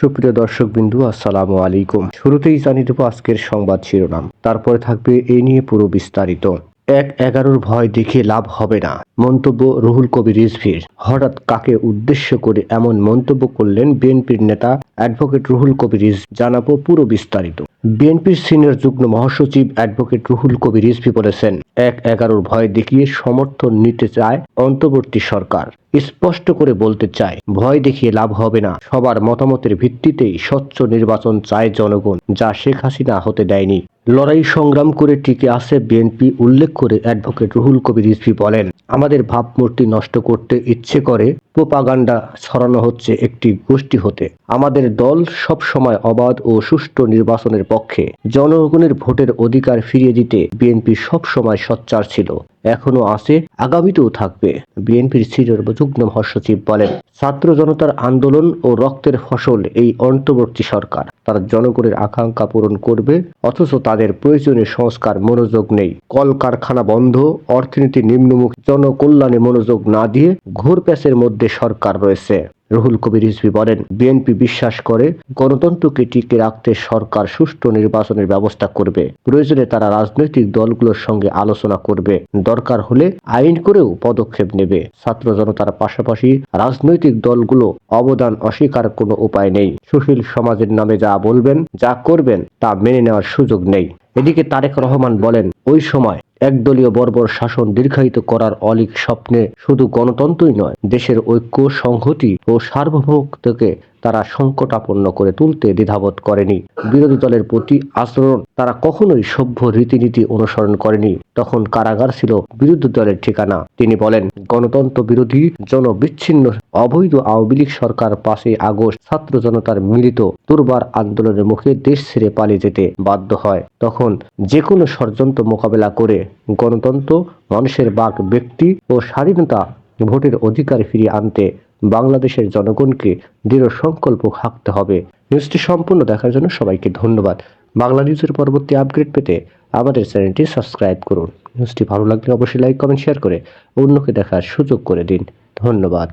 সুপ্রিয় দর্শক বিন্দু আসসালামু আলাইকুম। শুরুতেই জানিয়ে দেবো আজকের সংবাদ শিরোনাম। তারপরে থাকবে এ নিয়ে পুরো বিস্তারিত। এক এগারোর ভয় দেখে লাভ হবে না। মন্তব্য রুহুল কবির রিজভির। হঠাৎ কাকে উদ্দেশ্য করে এমন মন্তব্য করলেন বিএনপির নেতা অ্যাডভোকেট রুহুল কবির রিজ জানাব পুরো বিস্তারিত। বিএনপির সিনিয়র যুগ্ম মহাসচিব অ্যাডভোকেট রুহুল কবির রিজভি বলেছেন, এক এগারোর ভয় দেখিয়ে সমর্থন নিতে চায় অন্তর্বর্তী সরকার। স্পষ্ট করে বলতে চায়, ভয় দেখিয়ে লাভ হবে না। সবার মতামতের ভিত্তিতেই স্বচ্ছ নির্বাচন চায় জনগণ, যা শেখ হাসিনা হতে দেয়নি। লড়াই সংগ্রাম করে টিকে আসে বিএনপি, উল্লেখ করে অ্যাডভোকেট রুহুল কবির রিজভি বলেন। আমাদের ভাবমূর্তি নষ্ট করতে ইচ্ছে করে পোপাগান্ডা ছড়ানো হচ্ছে একটি গোষ্ঠী হতে। আমাদের দল সব সময় অবাধ ও সুষ্ঠু নির্বাচনের পক্ষে। জনগণের ভোটের অধিকার ফিরিয়ে দিতে বিএনপি সব সময় সচ্চার ছিল। এখনও আছে, আগামীতেও থাকবে। বিএনপির সিনিয়র যুগ্ম মহাসচিব বলেন, ছাত্র জনতার আন্দোলন ও রক্তের ফসল এই অন্তর্বর্তী সরকার। তারা জনগণের আকাঙ্ক্ষা পূরণ করবে, অথচ তাদের প্রয়োজনীয় সংস্কার মনোযোগ নেই। কলকারখানা বন্ধ, অর্থনীতি নিম্নমুখী, জনকল্যাণে মনোযোগ না দিয়ে ঘোর প্যাচের মধ্যে সরকার রয়েছে। রুহুল কবির রিজভি বলেন, বিএনপি বিশ্বাস করে গণতন্ত্রকে টিকে রাখতে সরকার সুষ্ঠু নির্বাচনের ব্যবস্থা করবে। প্রয়োজনে তারা রাজনৈতিক দলগুলোর সঙ্গে আলোচনা করবে। দরকার হলে আইন করেও পদক্ষেপ নেবে। ছাত্র জনতার পাশাপাশি রাজনৈতিক দলগুলো অবদান অস্বীকার কোনো উপায় নেই। সুশীল সমাজের নামে যা বলবেন, যা করবেন, তা মেনে নেওয়ার সুযোগ নেই। এদিকে তারেক রহমান বলেন, ওই সময় একদলীয় বর্বর শাসন দীর্ঘায়িত করার অলিক স্বপ্নে শুধু গণতন্ত্রই নয়, দেশের ঐক্য, সংহতি ও সার্বভৌমত্বকে তারা সংকটাপন্ন করে তুলতে দ্বিধাবোধ করেনি। বিরোধী দলের প্রতি আচরণ তারা কখনোই সভ্য রীতিনীতি অনুসরণ করেনি। তখন কারাগার ছিল বিরোধী দলের ঠিকানা। তিনি বলেন, গণতন্ত্র বিরোধী, জনবিচ্ছিন্ন, অবৈধ আওয়ামী লীগ সরকার পাশে আগস্ট ছাত্র জনতার মিলিত দুর্বার আন্দোলনের মুখে দেশ ছেড়ে পালিয়ে যেতে বাধ্য হয়। তখন যে কোনো ষড়যন্ত্র মোকাবেলা করে গণতন্ত্র, মানুষের বাক ব্যক্তি ও স্বাধীনতা ভোটের অধিকার ফিরিয়ে আনতে বাংলাদেশের জনগণকে দৃঢ় সংকল্প থাকতে হবে। নিউজটি সম্পূর্ণ দেখার জন্য সবাইকে ধন্যবাদ। বাংলা নিউজের পরবর্তী আপগ্রেড পেতে আমাদের চ্যানেলটি সাবস্ক্রাইব করুন। নিউজটি ভালো লাগলে অবশ্যই লাইক, কমেন্ট, শেয়ার করে অন্যকে দেখার সুযোগ করে দিন। ধন্যবাদ।